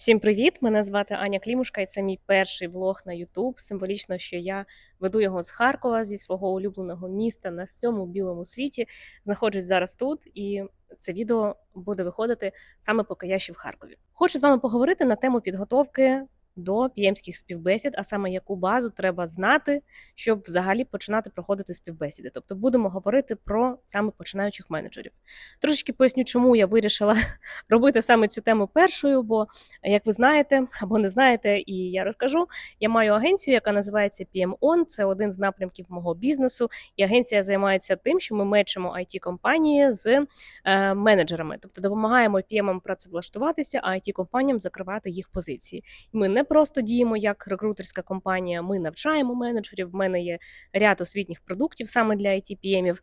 Всім привіт! Мене звати Аня Клімушка, і це мій перший влог на YouTube. Символічно, що я веду його з Харкова, зі свого улюбленого міста на всьому білому світі. Знаходжусь зараз тут, і це відео буде виходити саме поки я ще в Харкові. Хочу з вами поговорити на тему підготовки до піємських співбесід, а саме яку базу треба знати, щоб взагалі починати проходити співбесіди. Тобто будемо говорити про саме починаючих менеджерів. Трошечки поясню, чому я вирішила робити саме цю тему першою, бо як ви знаєте або не знаєте, і я розкажу, я маю агенцію, яка називається PMON, Це один з напрямків мого бізнесу. І агенція займається тим, що ми мечимо it компанії з е, менеджерами, тобто допомагаємо PM працевлаштуватися, а it компаніям закривати їх позиції. Ми не просто діємо як рекрутерська компанія, ми навчаємо менеджерів. В мене є ряд освітніх продуктів саме для it PM-ів.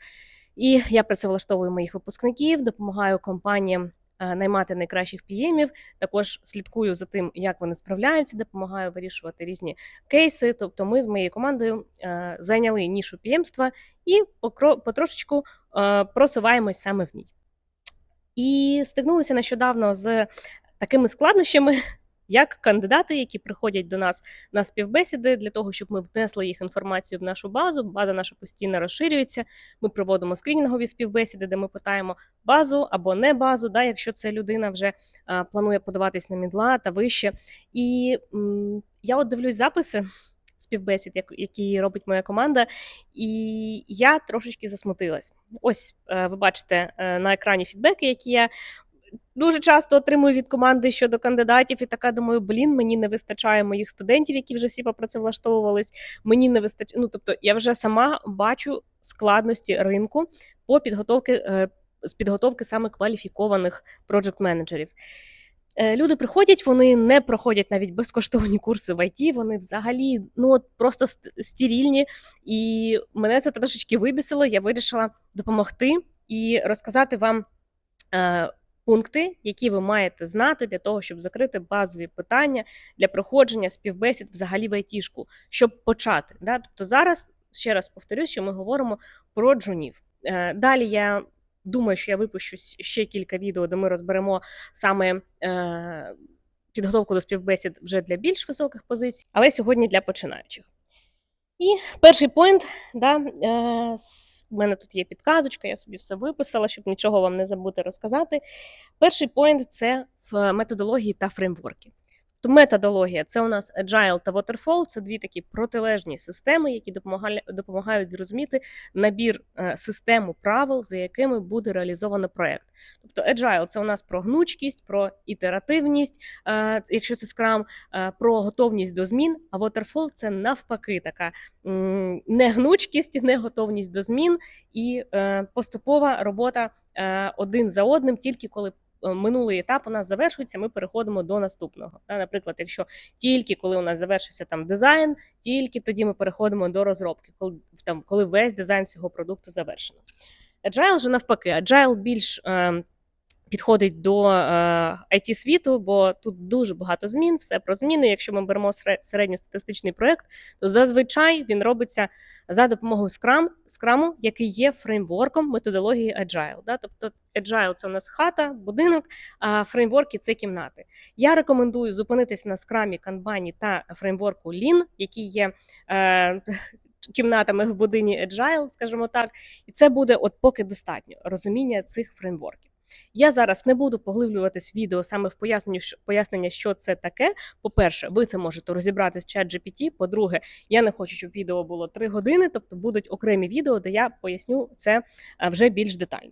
І я працевлаштовую моїх випускників, допомагаю компаніям е, наймати найкращих піємів. Також слідкую за тим, як вони справляються, допомагаю вирішувати різні кейси. Тобто, ми з моєю командою е, зайняли нішу піємства і потрошечку е, просуваємось саме в ній. І стикнулися нещодавно з такими складнощами. Як кандидати, які приходять до нас на співбесіди для того, щоб ми внесли їх інформацію в нашу базу, база наша постійно розширюється. Ми проводимо скринінгові співбесіди, де ми питаємо базу або не базу, да, якщо це людина вже а, планує подаватись на мідла та вище. І м, я от дивлюсь записи співбесід, як- які робить моя команда, і я трошечки засмутилась. Ось е, ви бачите е, на екрані фідбеки, які я. Дуже часто отримую від команди щодо кандидатів, і така думаю, блін, мені не вистачає моїх студентів, які вже всі попрацевлаштовувались. Мені не вистачає. Ну тобто, я вже сама бачу складності ринку по підготовки е, з підготовки саме кваліфікованих проджект менеджерів. Люди приходять, вони не проходять навіть безкоштовні курси в ІТ, вони взагалі ну от просто ст- стерільні. І мене це трошечки вибісило. Я вирішила допомогти і розказати вам е, пункти, які ви маєте знати для того, щоб закрити базові питання для проходження співбесід взагалі в айтішку, щоб почати. Да? Тобто зараз ще раз повторюсь, що ми говоримо про джунів. Е, Далі я думаю, що я випущу ще кілька відео, де ми розберемо саме е, підготовку до співбесід вже для більш високих позицій, але сьогодні для починаючих. І перший поінт, да, е, в мене тут є підказочка, я собі все виписала, щоб нічого вам не забути розказати. Перший поінт це в методології та фреймворки. То методологія це у нас Agile та Waterfall, це дві такі протилежні системи, які допомагали- допомагають зрозуміти набір е, систему правил, за якими буде реалізовано проект. Тобто Agile це у нас про гнучкість, про ітеративність, е, якщо це Scrum, е, про готовність до змін. А Waterfall це навпаки така м, не гнучкість, не готовність до змін і поступова робота один за одним, тільки коли. Е, Минулий етап у нас завершується, ми переходимо до наступного. Наприклад, якщо тільки коли у нас завершився там дизайн, тільки тоді ми переходимо до розробки, коли там коли весь дизайн цього продукту завершено. Agile же навпаки, Agile більш е, підходить до е, it світу, бо тут дуже багато змін, все про зміни. Якщо ми беремо сере- середньостатистичний проект, то зазвичай він робиться за допомогою Scrum, Scrum, який є фреймворком методології Agile. Да? Тобто Agile – це у нас хата, будинок, а фреймворки це кімнати. Я рекомендую зупинитись на скрамі, канбані та фреймворку Lean, які є. Е, Кімнатами в будині Agile, скажімо так, і це буде от поки достатньо розуміння цих фреймворків. Я зараз не буду поглиблюватись відео саме в поясненню, що- пояснення, що це таке. По-перше, ви це можете розібрати з чат GPT. По-друге, я не хочу, щоб відео було 3 години, тобто будуть окремі відео, де я поясню це е, вже більш детально.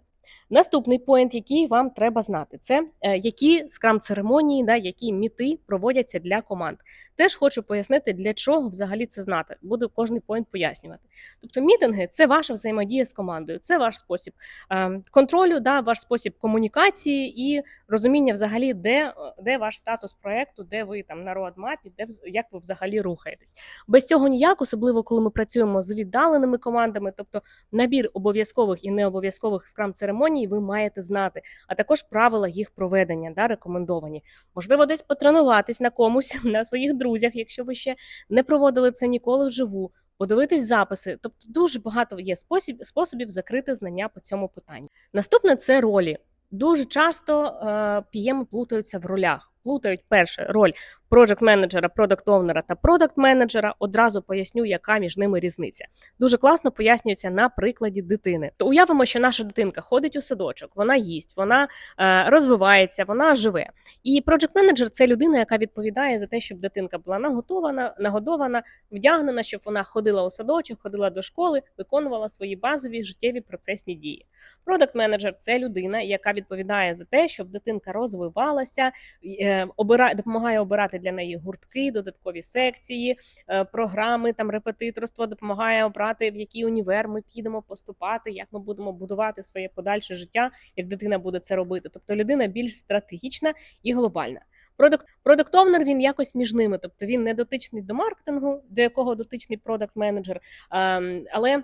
Наступний поінт, який вам треба знати, це е, які скрам церемонії, да, які міти проводяться для команд. Теж хочу пояснити, для чого взагалі це знати. Буду кожний поінт пояснювати. Тобто, мітинги це ваша взаємодія з командою, це ваш спосіб е, контролю, да, ваш спосіб комунікації і розуміння, взагалі, де, е, де ваш статус проекту, де ви там на роадмапі, де як ви взагалі рухаєтесь. Без цього ніяк, особливо коли ми працюємо з віддаленими командами, тобто набір обов'язкових і необов'язкових скрам церемоній ви маєте знати, а також правила їх проведення, да, рекомендовані. Можливо, десь потренуватись на комусь, на своїх друзях, якщо ви ще не проводили це ніколи вживу. Подивитись записи, тобто дуже багато є спосіб, способів закрити знання по цьому питанню. Наступне це ролі. Дуже часто е, пієми плутаються в ролях. плутають перше роль project менеджера, продакт овнера та продакт менеджера. Одразу поясню, яка між ними різниця. Дуже класно пояснюється на прикладі дитини. То уявимо, що наша дитинка ходить у садочок, вона їсть, вона е, розвивається, вона живе. І project менеджер це людина, яка відповідає за те, щоб дитинка була наготована, нагодована, вдягнена, щоб вона ходила у садочок, ходила до школи, виконувала свої базові життєві процесні дії. Продакт менеджер це людина, яка відповідає за те, щоб дитинка розвивалася, е, обира, допомагає обирати для неї гуртки, додаткові секції, е, програми, там репетиторство, допомагає обрати, в який універ ми підемо поступати, як ми будемо будувати своє подальше життя, як дитина буде це робити. Тобто людина більш стратегічна і глобальна. Продакт продакт овнер він якось між ними, тобто він не дотичний до маркетингу, до якого дотичний продакт менеджер, але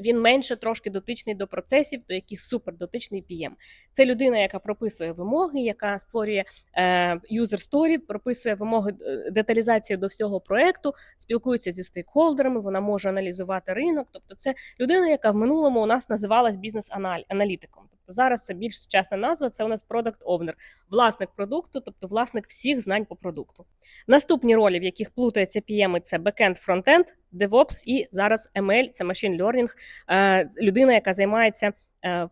він менше трошки дотичний до процесів, до яких супер дотичний PM. Це людина, яка прописує вимоги, яка створює юзер сторі, прописує вимоги деталізації деталізацію до всього проекту, спілкується зі стейкхолдерами, вона може аналізувати ринок. Тобто, це людина, яка в минулому у нас називалась бізнес-аналітиком. Тобто зараз це більш сучасна назва. Це у нас продакт овнер, власник продукту, тобто власник всіх знань по продукту. Наступні ролі, в яких плутаються PM, це бекенд, фронтенд, DevOps і зараз ML, це Machine Learning, е, людина, яка займається е,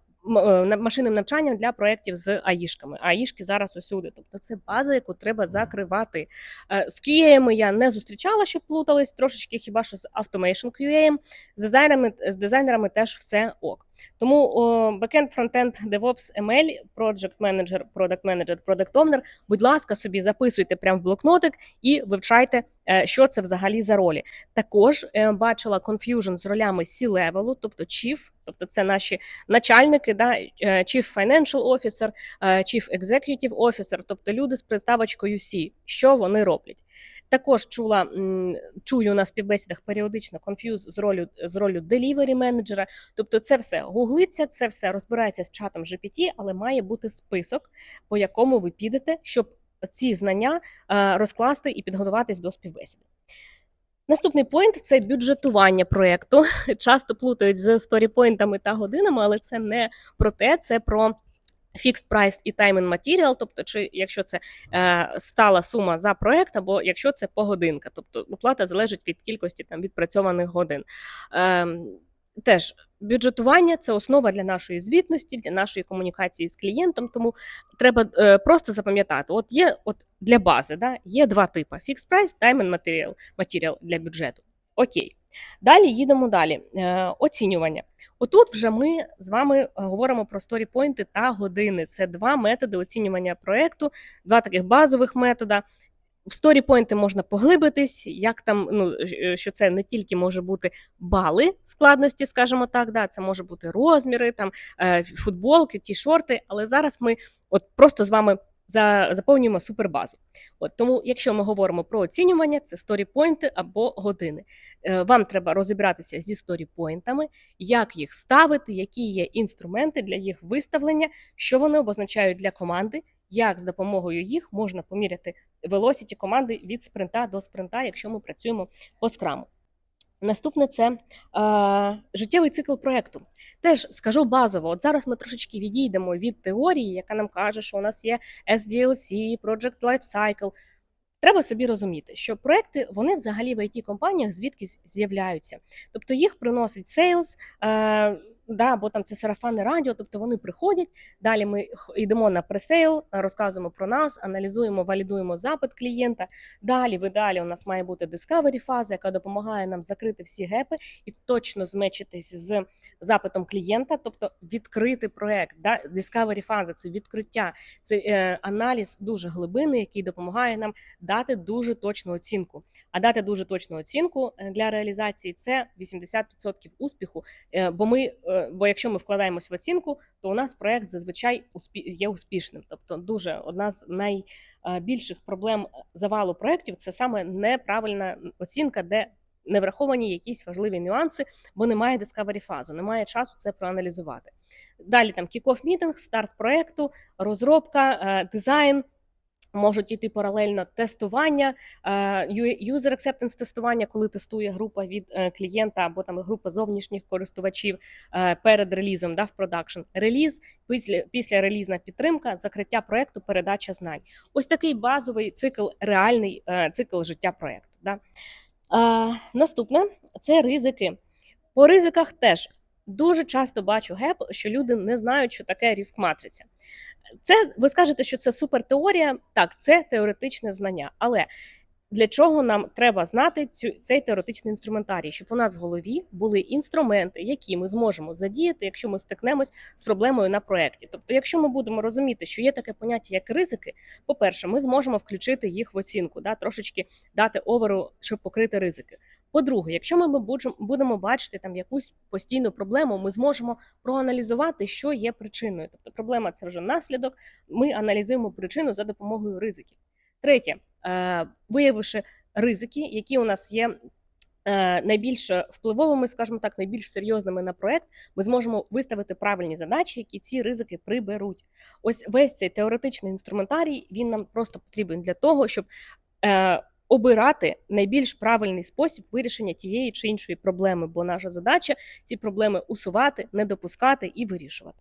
машинним навчанням для проєктів з АІшками. АІшки зараз усюди. Тобто це база, яку треба закривати. Е, З QA я не зустрічала, щоб плутались трошечки, хіба що з Automation QA. З дизайнерами, з дизайнерами теж все ок. Тому backend, фронтенд, DevOps, ML, Project Manager, Product Manager, Product Owner, будь ласка, собі записуйте прямо в блокнотик і вивчайте, е, що це взагалі за ролі. Також е, бачила confusion з ролями C-level, тобто Chief, тобто це наші начальники, да, е, Chief Financial Officer, е, Chief Executive Officer, тобто люди з приставочкою C, що вони роблять. Також чула чую на співбесідах періодично конф'юз з ролю з ролю delivery менеджера. Тобто, це все гуглиться, це все розбирається з чатом GPT, але має бути список, по якому ви підете, щоб ці знання е, розкласти і підготуватись до співбесіди. Наступний поінт це бюджетування проєкту. Часто плутають з сторіпоінтами та годинами, але це не про те, це про fixed price і time and material, тобто, чи якщо це е, стала сума за проект, або якщо це погодинка, тобто оплата залежить від кількості там відпрацьованих годин. Е, теж бюджетування це основа для нашої звітності, для нашої комунікації з клієнтом. Тому треба е, просто запам'ятати: от є от для бази, да, є два типи: fixed price, time and material, для бюджету. Окей. Далі їдемо далі. Е, оцінювання. Отут вже ми з вами говоримо про сторіпойнти та години. Це два методи оцінювання проекту, два таких базових метода. В сторіпойнти можна поглибитись, як там, ну е, що це не тільки може бути бали складності, скажімо так, да, це може бути розміри, там е, футболки, ті шорти. Але зараз ми от просто з вами за, заповнюємо супербазу. От тому, якщо ми говоримо про оцінювання, це сторіпойнти або години. Е, Вам треба розібратися зі сторіпойнтами, як їх ставити, які є інструменти для їх виставлення, що вони обозначають для команди, як з допомогою їх можна поміряти велосіті команди від спринта до спринта, якщо ми працюємо по скраму. Наступне це е, життєвий цикл проекту. Теж скажу базово, от зараз ми трошечки відійдемо від теорії, яка нам каже, що у нас є SDLC, Project Lifecycle. Треба собі розуміти, що проекти вони взагалі в it компаніях звідкись з'являються. Тобто їх приносить сейлс, е, да, або там це сарафанне радіо, тобто вони приходять. Далі ми йдемо на пресейл, розказуємо про нас, аналізуємо, валідуємо запит клієнта. Далі, в ідеалі, у нас має бути discovery фаза, яка допомагає нам закрити всі гепи і точно змечитись з запитом клієнта, тобто відкрити проект. Discovery фаза це відкриття, це е, аналіз дуже глибинний, який допомагає нам дати дуже точну оцінку. А дати дуже точну оцінку е, для реалізації це 80% успіху. Е, Бо ми, е, бо якщо ми вкладаємось в оцінку, то у нас проект зазвичай є успішним. Тобто, дуже одна з найбільших проблем завалу проєктів це саме неправильна оцінка, де не враховані якісь важливі нюанси, бо немає discovery фазу, немає часу це проаналізувати. Далі там кікоф мітинг, старт проекту, розробка, е, дизайн. Можуть йти паралельно тестування, е, user acceptance тестування, коли тестує група від е, клієнта або там група зовнішніх користувачів е, перед релізом да, в продакшн. Реліз, після, після релізна підтримка, закриття проекту, передача знань. Ось такий базовий цикл, реальний цикл життя проекту. Да. Наступне це ризики. По ризиках теж дуже часто бачу геп, що люди не знають, що таке ріск матриця. Це ви скажете, що це супертеорія. Так, це теоретичне знання. Але для чого нам треба знати цю цей теоретичний інструментарій, щоб у нас в голові були інструменти, які ми зможемо задіяти, якщо ми стикнемось з проблемою на проєкті. Тобто, якщо ми будемо розуміти, що є таке поняття, як ризики, по-перше, ми зможемо включити їх в оцінку, да, трошечки дати оверу, щоб покрити ризики. По-друге, якщо ми будемо- бачити там якусь постійну проблему, ми зможемо проаналізувати, що є причиною. Тобто проблема це вже наслідок. Ми аналізуємо причину за допомогою ризиків. Третє, е, виявивши ризики, які у нас є. е, Найбільш впливовими, скажімо так, найбільш серйозними на проект, ми зможемо виставити правильні задачі, які ці ризики приберуть. Ось весь цей теоретичний інструментарій він нам просто потрібен для того, щоб е, обирати найбільш правильний спосіб вирішення тієї чи іншої проблеми, бо наша задача ці проблеми усувати, не допускати і вирішувати.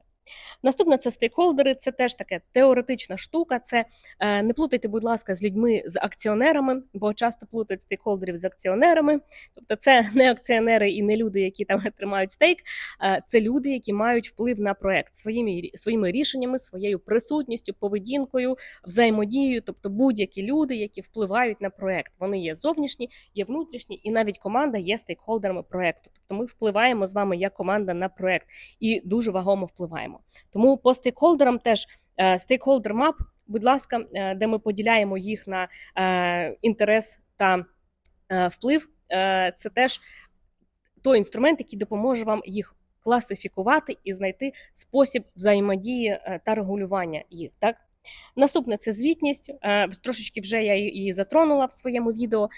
Наступне це стейкхолдери, це теж таке теоретична штука. Це е, не плутайте, будь ласка, з людьми з акціонерами, бо часто плутають стейкхолдерів з акціонерами. Тобто, це не акціонери і не люди, які там тримають стейк. е, Це люди, які мають вплив на проект своїми своїми рішеннями, своєю присутністю, поведінкою, взаємодією, тобто будь-які люди, які впливають на проект. Вони є зовнішні, є внутрішні, і навіть команда є стейкхолдерами проекту. Тобто ми впливаємо з вами як команда на проект і дуже вагомо впливаємо. Тому по стейкхолдерам теж е, стейкхолдер мап, будь ласка, е, де ми поділяємо їх на е, інтерес та вплив. Це теж той інструмент, який допоможе вам їх класифікувати і знайти спосіб взаємодії та регулювання їх. Так? Наступне це звітність. Трошечки вже я її затронула в своєму відео.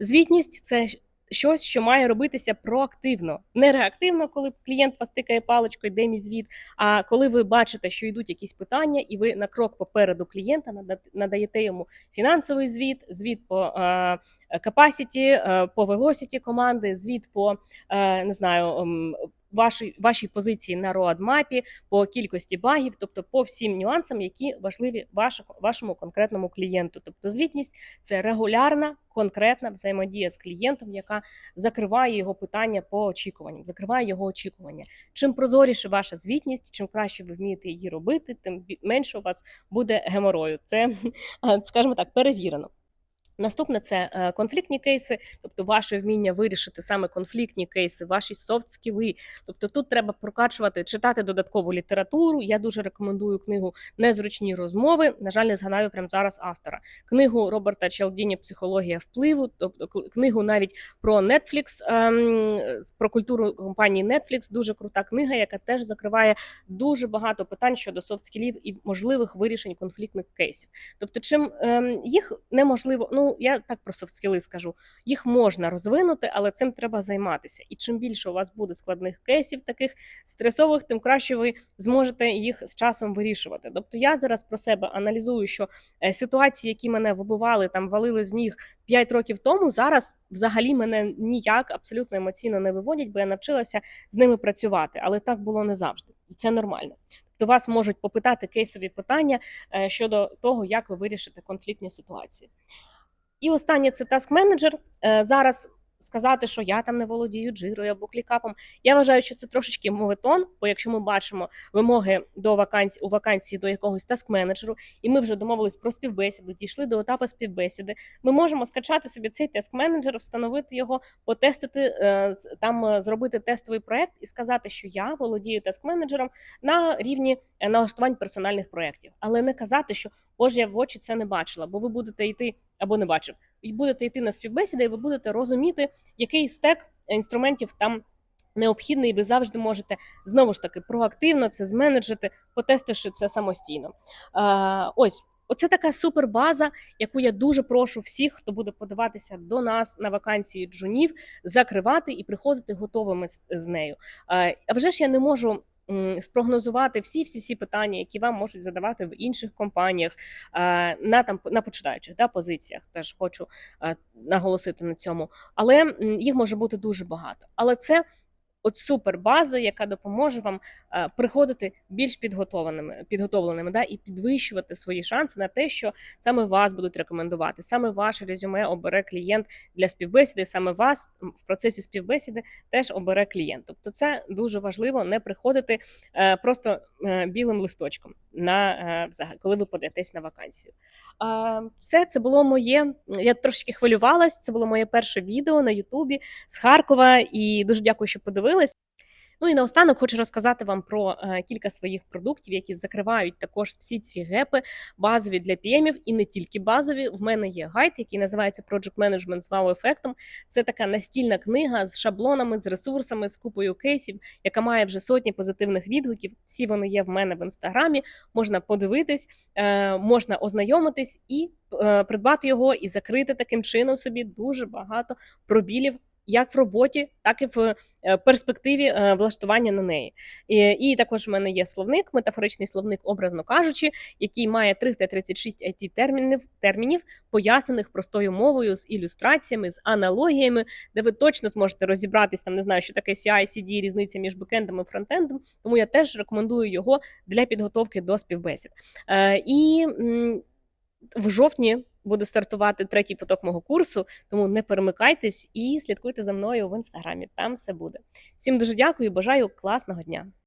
Звітність це щось, що має робитися проактивно, не реактивно, коли клієнт вас тикає паличкою, де мій звіт. А коли ви бачите, що йдуть якісь питання, і ви на крок попереду клієнта нада- надаєте йому фінансовий звіт, звіт по capacity, е, по velocity команди, звіт по е, не знаю. Вашій вашій позиції на роадмапі, по кількості багів, тобто по всім нюансам, які важливі вашому, вашому конкретному клієнту. Тобто, звітність це регулярна, конкретна взаємодія з клієнтом, яка закриває його питання по очікуванням, закриває його очікування. Чим прозоріше ваша звітність, чим краще ви вмієте її робити, тим менше у вас буде геморою. Це, скажімо так, перевірено. Наступне це е, конфліктні кейси, тобто ваше вміння вирішити саме конфліктні кейси, ваші софт скіли. Тобто тут треба прокачувати, читати додаткову літературу. Я дуже рекомендую книгу Незручні розмови. На жаль, не згадаю прямо зараз автора. Книгу Роберта Челдіні Психологія впливу, тобто книгу навіть про Netflix, ем, про культуру компанії Netflix. Дуже крута книга, яка теж закриває дуже багато питань щодо софт скілів і можливих вирішень конфліктних кейсів. Тобто, чим ем, їх неможливо, ну я так про софтскіли скажу, їх можна розвинути, але цим треба займатися. І чим більше у вас буде складних кейсів, таких стресових, тим краще ви зможете їх з часом вирішувати. Тобто я зараз про себе аналізую, що е, ситуації, які мене вибивали, там валили з ніг 5 років тому, зараз взагалі мене ніяк абсолютно емоційно не виводять, бо я навчилася з ними працювати. Але так було не завжди, і це нормально. Тобто вас можуть попитати кейсові питання е, щодо того, як ви вирішите конфліктні ситуації. І останнє це task менеджер. Зараз сказати, що я там не володію джирою або клікапом. Я вважаю, що це трошечки моветон, бо якщо ми бачимо вимоги до вакансій у вакансії до якогось task менеджеру, і ми вже домовились про співбесіду, дійшли до етапу співбесіди. Ми можемо скачати собі цей task менеджер, встановити його, потестити е, там, е, зробити тестовий проект і сказати, що я володію task менеджером на рівні е, налаштувань персональних проєктів, але не казати, що Боже, я в очі це не бачила, бо ви будете йти або не бачив, і будете йти на співбесіди, і ви будете розуміти, який стек інструментів там необхідний, і ви завжди можете знову ж таки проактивно це зменеджити, потестивши це самостійно. Е, ось. Оце така супербаза, яку я дуже прошу всіх, хто буде подаватися до нас на вакансії джунів, закривати і приходити готовими з, з нею. А вже ж я не можу спрогнозувати всі всі всі питання, які вам можуть задавати в інших компаніях е, на там на починаючих да, позиціях. Теж хочу е, наголосити на цьому. Але їх може бути дуже багато. Але це от супер база, яка допоможе вам е, приходити більш підготовленими, підготовленими да, і підвищувати свої шанси на те, що саме вас будуть рекомендувати, саме ваше резюме обере клієнт для співбесіди, саме вас в процесі співбесіди теж обере клієнт. Тобто, це дуже важливо не приходити е, просто е, білим листочком на коли ви подаєтесь на вакансію. Все це було моє. Я трошки хвилювалась. Це було моє перше відео на Ютубі з Харкова, і дуже дякую, що подивились. Ну і наостанок хочу розказати вам про е, кілька своїх продуктів, які закривають також всі ці гепи, базові для PM-ів і не тільки базові. В мене є гайд, який називається Project Management з вау-ефектом. Це така настільна книга з шаблонами, з ресурсами, з купою кейсів, яка має вже сотні позитивних відгуків. Всі вони є в мене в інстаграмі. Можна подивитись, е, можна ознайомитись і е, придбати його, і закрити таким чином собі дуже багато пробілів. Як в роботі, так і в е, перспективі е, влаштування на неї. І, також в мене є словник, метафоричний словник, образно кажучи, який має 336 it термінів, термінів, пояснених простою мовою з ілюстраціями, з аналогіями, де ви точно зможете розібратись там, не знаю, що таке CI, CD, різниця між бекендом і фронтендом. Тому я теж рекомендую його для підготовки до співбесід. Е, і в жовтні буде стартувати третій поток мого курсу, тому не перемикайтесь і слідкуйте за мною в інстаграмі. Там все буде. Всім дуже дякую, бажаю класного дня.